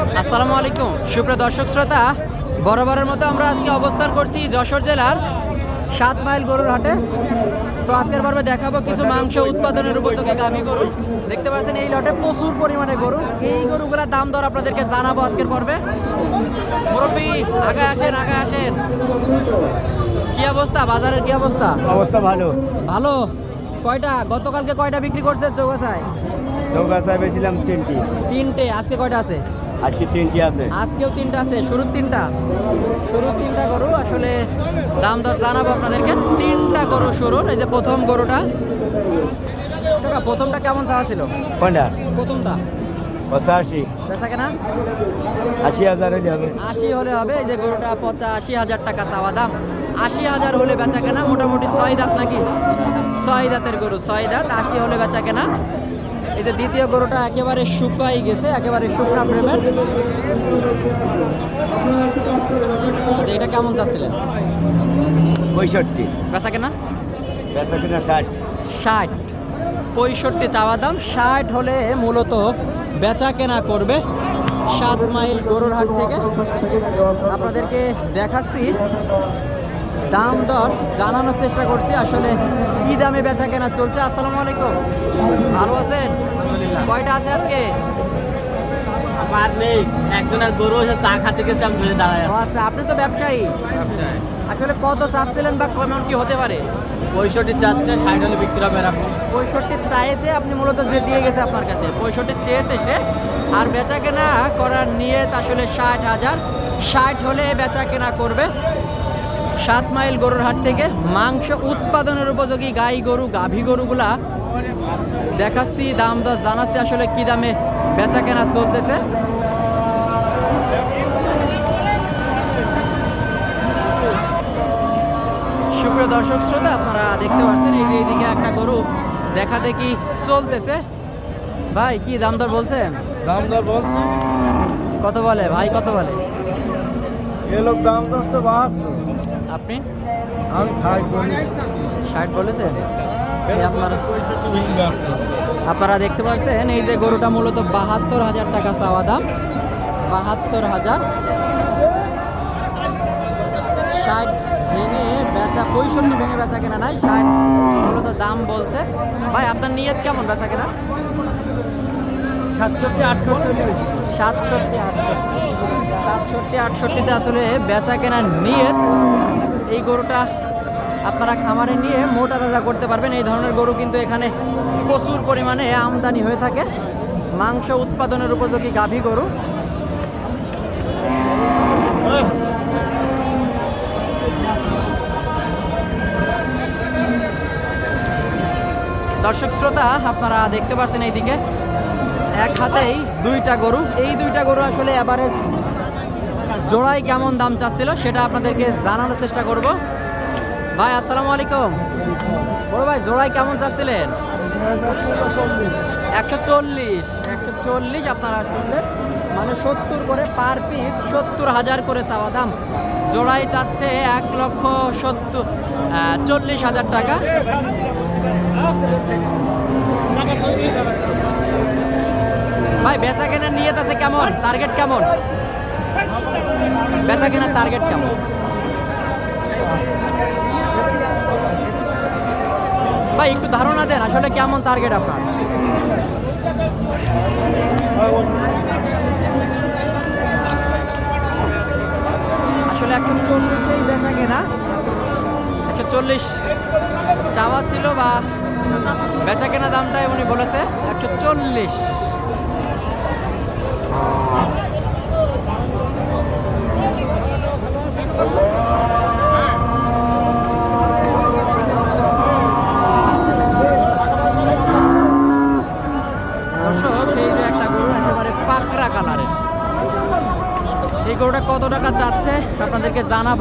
আসসালামু আলাইকুম। সুপ্রিয় দর্শক শ্রোতা বরাবরের মতো আমরা আজকে অবস্থান করছি যশোর জেলার সাত মাইল গরুর হাটে। তো আজকের পর্বে দেখাবো কিছু মাংস উৎপাদনের উপযোগী গাভী গরু। দেখতে পাচ্ছেন এই লটে প্রচুর পরিমাণে গরু। এই গরুগুলোর দাম দর আপনাদেরকে জানাব আজকের পর্বে। মুরব্বী আগে আসেন আগে আসেন। কি অবস্থা? বাজারের কি অবস্থা? অবস্থা ভালো। ভালো? কয়টা? গতকালকে কয়টা বিক্রি করছেন চৌগাছায়? চৌগাছায় বেছিলাম তিনটি। তিনটে। আজকে কয়টা আছে? আজকে তিনটি আছে। আজকেও তিনটা আছে শুরুর তিনটা। শুরুর তিনটা গরু আসলে দাম দর জানাব আপনাদেরকে। তিনটা গরু শুরুর এই যে প্রথম গরুটা। কাকা প্রথমটা কেমন চাওয়া ছিল? কোনটা? প্রথমটা। পঁচাশি। বেচা কেনা? আশি হাজার হলে হবে। আশি হলে হবে এই যে গরুটা পঁচাশি হাজার টাকা চাওয়া দাম। আশি হাজার হলে বেচা কেনা মোটামুটি ছয় দাঁত নাকি? ছয় দাঁতের গরু ছয় দাঁত আশি হলে বেচা কেনা। এই যে দ্বিতীয় গরুটা একেবারে শুকাই গেছে একেবারে শুকনা প্রেমের এটা কেমন চাচ্ছিলেন পঁয়ষট্টি। বেচা কেনা? বেচা কিনা ষাট। ষাট। পঁয়ষট্টি চাওয়া দাম ষাট হলে মূলত বেচা কেনা করবে সাত মাইল গরুর হাট থেকে। আপনাদেরকে দেখাচ্ছি দাম দর জানানোর চেষ্টা করছি। আসলে কি দামে বেচা কেনা চলছে? আসসালামু আলাইকুম। ভালো আছেন? কয়টা আছে আজকে? নেই। একজনের গরু এসে চা খাতে গেছে আমি ধরে দাঁড়ায় আচ্ছা আপনি তো ব্যবসায়ী। আসলে কত চাচ্ছিলেন বা কেমন কি হতে পারে? পঁয়ষট্টি চাচ্ছে ষাট হলে বিক্রি হবে এরকম। পঁয়ষট্টি চাইছে আপনি মূলত যে দিয়ে গেছে আপনার কাছে। পঁয়ষট্টি চেয়েছে সে। আর বেচা কেনা করার নিয়ে আসলে ষাট হাজার। ষাট হলে বেচা কেনা করবে। সাত মাইল গরুর হাট থেকে মাংস উৎপাদনের উপযোগী গাই গরু গাভী গরুগুলা দেখাচ্ছি দাম দর জানাচ্ছি আসলে কি দামে বেচা কেনা চলতেছে। সুপ্রিয় দর্শক শ্রোতা আপনারা দেখতে পাচ্ছেন এই যে এইদিকে একটা গরু দেখা দেখি চলতেছে। ভাই কি দাম দর বলছেন দাম দর বলছেন কত বলে? ভাই কত বলে? এ লোক দাম দরছে বাহাত্তর। আপনি? ষাট ষাট বলেছেন? এই আপনারা দেখতে পাচ্ছেন এই যে গরুটা মূলত বাহাত্তর হাজার টাকা চাওয়া দাম। বাহাত্তর হাজার। ষাট ভেঙে বেচা পঁয়ষট্টি ভেঙে বেচা কেনা নাই ষাট মূলত দাম বলছে। ভাই আপনার নিয়ত কেমন বেচা কেনা? সাতষট্টি আটষট্টি সাতষট্টি, আটষট্টি, সাতষট্টি, আটষট্টিতে আসলে বেচা কেনার নিয়ত। এই গরুটা আপনারা খামারে নিয়ে মোটা তাজা করতে পারবেন। এই ধরনের গরু কিন্তু এখানে প্রচুর পরিমাণে আমদানি হয়ে থাকে। মাংস উৎপাদনের উপযোগী গাভী গরু। দর্শক শ্রোতা, আপনারা দেখতে পাচ্ছেন এইদিকে। এক হাতেই দুইটা গরু। এই দুইটা গরু আসলে অ্যাভারেজ জোড়ায় কেমন দাম চাচ্ছিল সেটা আপনাদেরকে জানানোর চেষ্টা করব। ভাই, আসসালামু আলাইকুম। বড় ভাই জোড়ায় কেমন চাচ্ছিলেন? একশো চল্লিশ একশো চল্লিশ আপনারা শুনলেন মানে সত্তর করে পার পিস সত্তর হাজার করে চাওয়া দাম। জোড়াই চাচ্ছে এক লক্ষ সত্তর চল্লিশ হাজার টাকা। ভাই বেচা কেনার নিয়ত আছে কেমন? টার্গেট কেমন? বেচা কেনার টার্গেট কেমন? ভাই, একটু ধারণা দেন, আসলে কেমন টার্গেট আপনার? আসলে একশো চল্লিশেই বেচা কেনা একশো চল্লিশ চাওয়া ছিল বা বেচা কেনা দামটাই উনি বলেছে, একশো চল্লিশ। গরুটা কত টাকা চাচ্ছে আপনাদেরকে জানাব।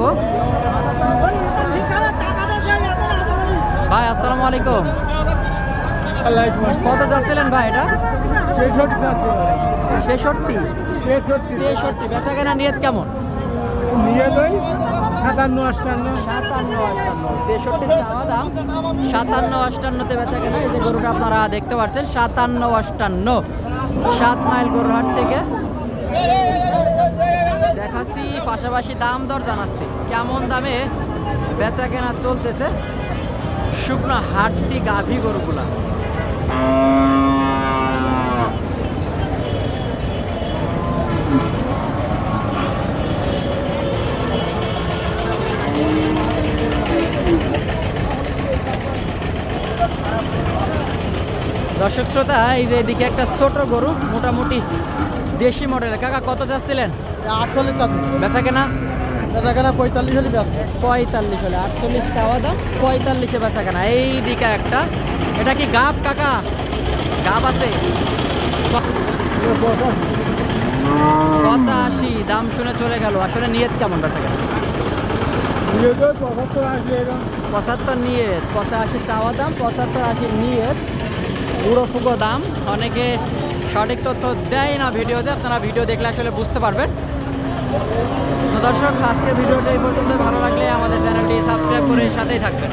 ভাই, আসসালামু আলাইকুম। কত চাচ্ছিলেন ভাই এটা? ছেষট্টি তেষট্টি। বেচা কেনা নিয়ত কেমন? সাতান্ন সাতান্ন সাতান্ন বেচা কেনা। এই যে আপনারা দেখতে পাচ্ছেন, সাতান্ন অষ্টান্ন। সাত মাইল গরুর হাট থেকে পাশাপাশি দাম দর জানাচ্ছি। কেমন দামে বেচা কেনা চলতেছে? শুকনো হাটটি গাভী গরুগুলা। দর্শক শ্রোতা, এই যে এদিকে একটা ছোট গরু, মোটামুটি দেশি মডেলের কাকা, কত চাচ্ছিলেন? আটচল্লিশ চাঁদ বেচা কেনা? এটা কেনা পঁয়তাল্লিশ হলে পঁয়তাল্লিশ হলে আটচল্লিশ চাওয়া দাম পঁয়তাল্লিশে বেচা কেনা। এই দিকে একটা। এটা কি গাব কাকা? গাব আছে? পঁচাশি দাম শুনে চলে গেল। আসলে নিয়ত কেমন বেচা কেনা? পঁচাত্তর নিয়ত পঁচাশি চাওয়া দাম পঁচাত্তর আশি নিয়ত। পুরো ফুকো দাম। অনেকে সঠিক তথ্য দেয় না ভিডিওতে আপনারা ভিডিও দেখলে আসলে বুঝতে পারবেন। তো দর্শক আজকের ভিডিওটা এই পর্যন্ত ভালো লাগলে আমাদের চ্যানেলটি সাবস্ক্রাইব করে সাথেই থাকবেন।